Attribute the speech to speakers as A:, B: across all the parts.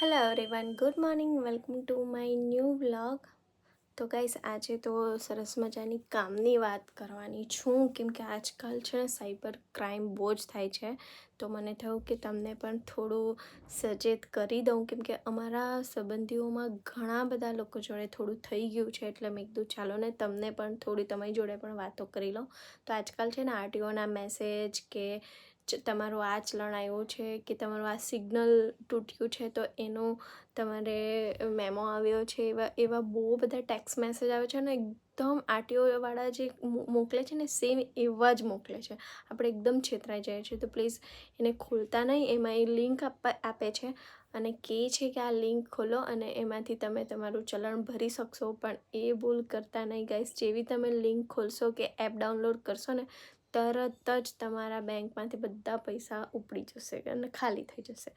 A: Hello everyone good morning welcome to my new blog તો guys આજે તો સરસ મજાની કામની વાત કરવાની છું, કેમ કે આજકાલ છે ને સાયબર ક્રાઇમ બહુ જ થાય છે. તો મને થયું કે તમને પણ થોડું સચેત કરી દઉં, કેમ કે અમારા સંબંધીઓમાં ઘણા બધા લોકો જોડે થોડું થઈ ગયું છે, એટલે મેં કીધું ચાલો ને તમને પણ થોડી તમારી જોડે પણ વાતો કરી લઉં. તો આજકાલ છે ને આરટીઓના મેસેજ કે તમારું આ ચલણ આવ્યું છે કે તમારું આ સિગ્નલ તૂટ્યું છે, તો એનો તમારે મેમો આવ્યો છે, એવા એવા બહુ બધા ટેક્સ મેસેજ આવે છે અને એકદમ આરટીઓવાળા જે મોકલે છે ને, સેમ એવા જ મોકલે છે. આપણે એકદમ છેતરાઈ જાય છે. તો પ્લીઝ એને ખોલતા નહીં, એમાં એ લિંક આપે છે અને કહે છે કે આ લિંક ખોલો અને એમાંથી તમે તમારું ચલણ ભરી શકશો, પણ એ ભૂલ કરતા નહીં. ગાઈસ, જેવી તમે લિંક ખોલશો કે એપ ડાઉનલોડ કરશો ને તરત જ તમારા બેંકમાંથી બધા પૈસા ઉપડી જશે અને ખાલી થઈ જશે.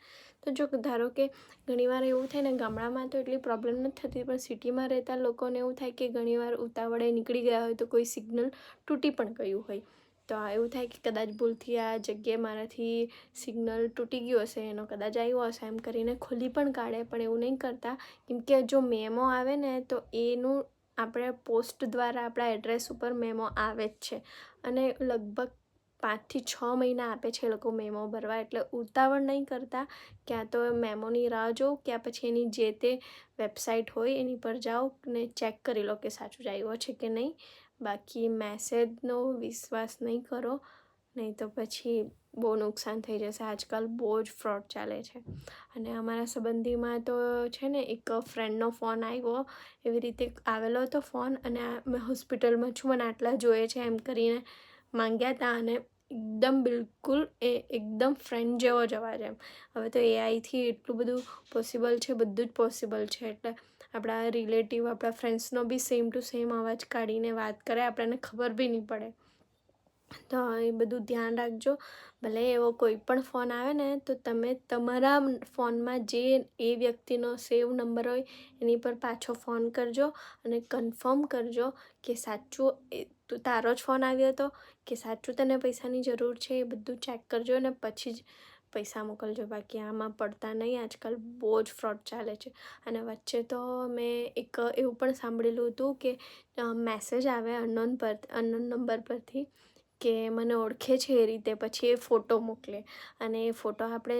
A: તો જો ધારો કે ઘણીવાર એવું થાય ને, ગામડામાં તો એટલી પ્રોબ્લેમ નથી થતી, પણ સિટીમાં રહેતા લોકોને એવું થાય કે ઘણીવાર ઉતાવળે નીકળી ગયા હોય તો કોઈ સિગ્નલ તૂટી પણ ગયું હોય. તો આ એવું થાય કે કદાચ ભૂલથી આ જગ્યાએ મારાથી સિગ્નલ તૂટી ગયું હશે, એનો કદાચ આવ્યો હશે, એમ કરીને ખોલી પણ કાઢે, પણ એવું નહીં કરતા. કેમકે જો મેમો આવે ને, તો એનું આપણે પોસ્ટ દ્વારા આપણા એડ્રેસ ઉપર મેમો આવે જ છે. અને લગભગ પાંચથી છ મહિના આપે છે એ લોકો મેમો ભરવા. એટલે ઉતાવળ નહીં કરતા ક્યાં તો મેમોની રાહ જો ક્યાં પછી એની જે તે વેબસાઇટ હોય એની પર જાઓ ને ચેક કરી લો કે સાચું જ આવ્યો છે કે નહીં. બાકી મેસેજનો વિશ્વાસ નહીં કરો. નહીં તો પછી બહુ નુકસાન થઈ જશે. આજકાલ બહુ જ ફ્રોડ ચાલે છે. અને અમારા સંબંધીમાં તો છે ને, એક ફ્રેન્ડનો ફોન આવ્યો. એવી રીતે આવેલો હતો ફોન અને મેં હોસ્પિટલમાં છું મને આટલા જોઈએ છે એમ કરીને માંગ્યા હતા અને એકદમ બિલકુલ એ એકદમ ફ્રેન્ડ જેવો જ અવાજ એમ. હવે તો એઆઈથી એટલું બધું પોસિબલ છે, બધું જ પોસિબલ છે. એટલે આપણા રિલેટિવ આપણા ફ્રેન્ડ્સનો બી સેમ ટુ સેમ અવાજ કાઢીને વાત કરે, આપણને ખબર બી નહીં પડે. તો એ બધું ધ્યાન રાખજો. ભલે એવો કોઈ પણ ફોન આવે ને, તો તમે તમારા ફોનમાં જે એ વ્યક્તિનો સેવ નંબર હોય, એની પર પાછો ફોન કરજો અને કન્ફર્મ કરજો કે સાચું તું તારો જ ફોન આવ્યો હતો કે સાચું તને પૈસાની જરૂર છે એ બધું ચેક કરજો અને પછી જ પૈસા મોકલજો. બાકી આમાં પડતા નહીં, આજકાલ બહુ જ ફ્રોડ ચાલે છે. અને વચ્ચે તો મેં એક એવું પણ સાંભળેલું હતું કે મેસેજ આવે અનનોન પર, અનનોન નંબર પરથી કે મને ઓળખે છે એ રીતે, પછી એ ફોટો મોકલે. અને એ ફોટો આપણે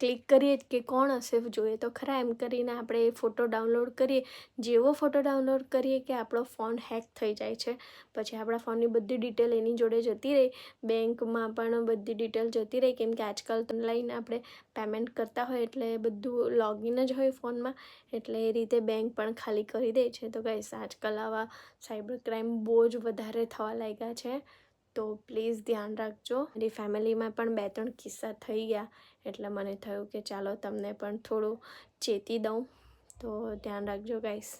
A: ક્લિક કરીએ કે કોણ હશે જોઈએ, તો ખરા એમ કરીને આપણે એ ફોટો ડાઉનલોડ કરીએ. જેવો ફોટો ડાઉનલોડ કરીએ કે આપણો ફોન હેક થઈ જાય છે. પછી આપણા ફોનની બધી ડિટેલ એની જોડે જતી રહી. બેંકમાં પણ બધી ડિટેલ જતી રહી, કેમ કે આજકાલ ઓનલાઈન આપણે પેમેન્ટ કરતા હોય એટલે બધું લોગિન જ હોય ફોનમાં, એટલે એ રીતે બેંક પણ ખાલી કરી દે છે. તો ગાઈસ, આજકાલ આવા સાયબર ક્રાઇમ બહુ જ વધારે થવા લાગ્યા છે. તો પ્લીઝ ધ્યાન રાખજો. મારી ફેમિલીમાં પણ બે ત્રણ કિસ્સા થઈ ગયા, એટલે મને થયું કે ચાલો તમને પણ થોડું ચેતી દઉં. તો ધ્યાન રાખજો ગાઈસ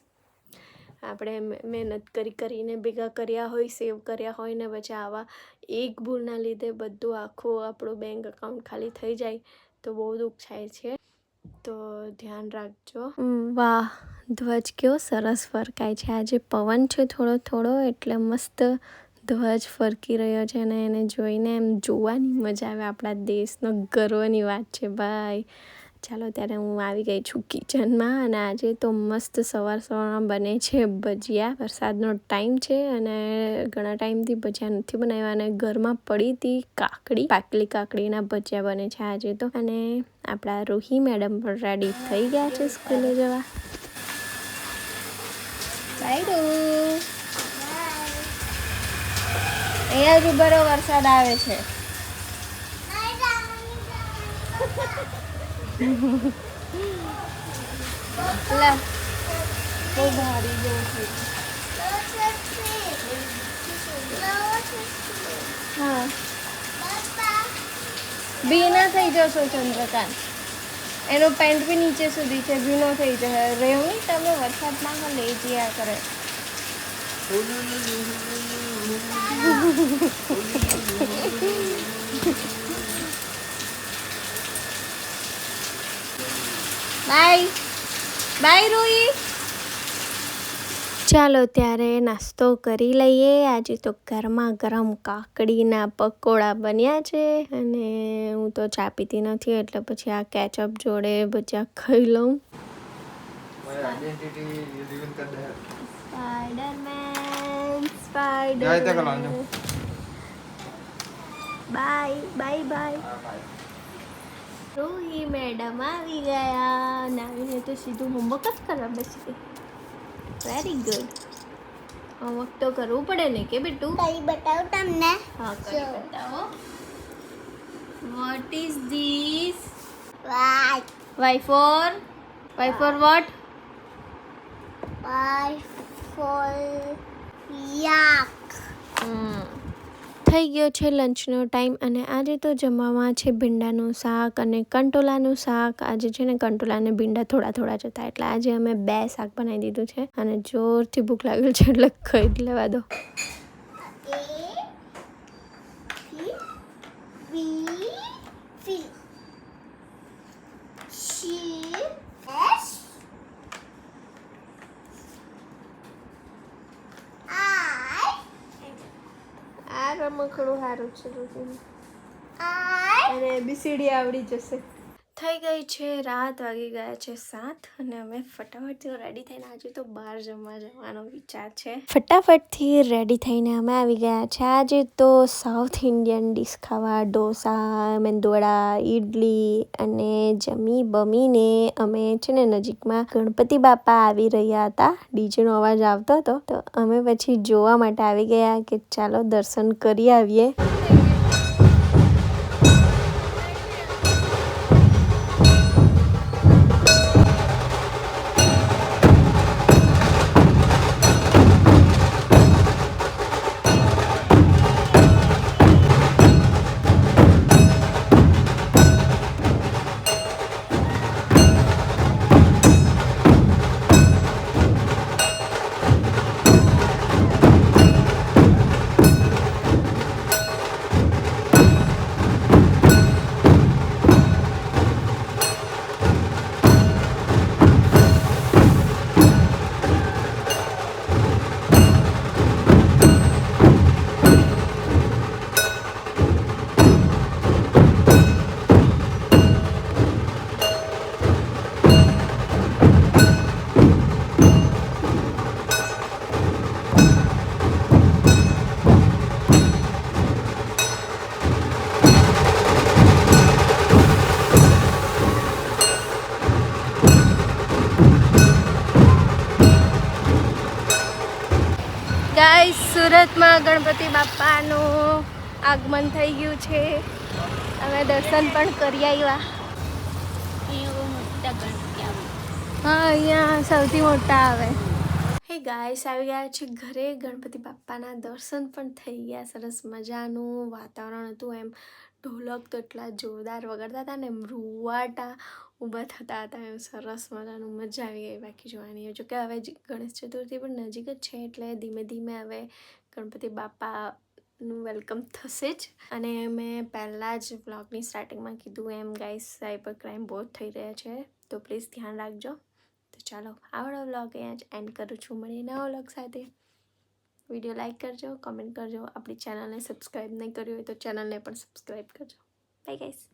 A: આપણે મહેનત કરી કરીને ભેગા કર્યા હોય સેવ કર્યા હોય ને પછી આવા એક ભૂલના લીધે બધું આખું આપણું બેંક એકાઉન્ટ ખાલી થઈ જાય, તો બહુ દુઃખ થાય છે. તો ધ્યાન રાખજો. વાહ, ધ્વજ કેવો સરસ ફરકાય છે. આજે પવન છે થોડો થોડો એટલે મસ્ત ધ્વજ ફરકી રહ્યો છે અને એને જોઈને એમ જોવાની મજા આવે. આપણા દેશનો ગર્વની વાત છે, ભાઈ. ચાલો, ત્યારે હું આવી ગઈ છું કિચનમાં અને આજે તો મસ્ત સવાર સવારમાં બને છે ભજીયા. વરસાદનો ટાઈમ છે અને ઘણા ટાઈમથી ભજીયા નથી બનાવ્યા અને ઘરમાં પડી હતી કાકડી. પાકલી કાકડીના ભજીયા બને છે આજે તો. અને આપણા રોહી મેડમ પણ રેડી થઈ ગયા છે સ્કૂલે જવા. બાય અહીંયા જ ઉભરો વરસાદ આવે છે. બહુ ભારી જેવું થઈ હા. ભીના થઈ જશો ચંદ્રકાંત. એનો પેન્ટ બી નીચે સુધી છે, ભીનો થઈ જશે. રેવની તમે વરસાદમાં લઈ જયા કરે. બાય. બાય રોહી ચાલો ત્યારે નાસ્તો કરી લઈએ. આજે તો ગરમા ગરમ કાકડીના પકોડા બન્યા છે અને હું તો ચા પીતી નથી એટલે પછી આ કેચઅપ જોડે ભજીયા ખાઈ લઉં
B: મારી આઈડેન્ટિટી રિવીલ કરી દે
A: સ્પાઈડરમેન
B: જાય તે કલાંજો.
A: Bye bye bye Rohi madam આવી ગયા. અને આવીને તો સીધું હોમવર્ક જ કરવા બેસી ગઈ. વેરી ગુડ હોમવર્ક તો કરવું પડે ને કે બેટું?
C: કઈ બતાવું તમને.
A: હા
C: કઈ
A: બતાવો. What is this
C: why
A: why for why for what
C: why for yak
A: થઈ ગયો છે લંચનો ટાઈમ અને આજે તો જમવામાં છે ભીંડાનું શાક અને કંટોલાનું શાક. આજે છે ને કંટોલા અને ભીંડા થોડા થોડા જ હતા એટલે આજે અમે બે શાક બનાવી દીધું છે અને જોરથી ભૂખ લાગેલ છે એટલે ખાઈ જ લેવા દો. રમકડું સારું છે અને એબીસીડી આવડી જશે. થઈ ગઈ છે, રાત વાગી ગયા છે સાત અને અમે ફટાફટથી રેડી થઈને આજે તો બહાર જમવા જવાનો વિચાર છે. ફટાફટથી રેડી થઈને અમે આવી ગયા છે. આજે તો સાઉથ ઇન્ડિયન ડીશ ખાવા, ઢોસા મેંદોડા ઈડલી અને જમી બમીને અમે છે ને નજીકમાં ગણપતિ બાપા આવી રહ્યા હતા. ડીજેનો અવાજ આવતો હતો. તો અમે પછી જોવા માટે આવી ગયા કે ચાલો દર્શન કરી આવીએ. સુરતમાં ગણપતિ બાપાનું આગમન થઈ ગયું છે. અમે દર્શન પણ કરી આવ્યા. હા, અહીંયા સૌથી મોટા આવે. હે ગાયસ આવી ગયા છે ઘરે. ગણપતિ બાપાના દર્શન પણ થઈ ગયા. સરસ મજાનું વાતાવરણ હતું એમ. ઢોલક તો એટલા જોરદાર વગાડતા હતા ને એમ રૂવાટા ઊભા થતા હતા એમ. સરસ મજાનું મજા આવી ગઈ. બાકી જોવાની જો કે હવે ગણેશ ચતુર્થી પણ નજીક જ છે એટલે ધીમે ધીમે હવે ગણપતિ બાપાનું વેલકમ થશે જ. અને મેં પહેલાં જ બ્લોગની સ્ટાર્ટિંગમાં કીધું એમ ગાઈસ સાયબર ક્રાઇમ બહુ થઈ રહ્યા છે, તો પ્લીઝ ધ્યાન રાખજો. તો ચાલો, આવડો વ્લોગ અહીંયા જ એન્ડ કરું છું. મળીએ નવા વ્લોગ સાથે. વીડિયો લાઈક કરજો કમેન્ટ કરજો. આપણી ચેનલને સબસ્ક્રાઈબ નહીં કર્યું હોય તો ચેનલને પણ સબસ્ક્રાઈબ કરજો. Bye guys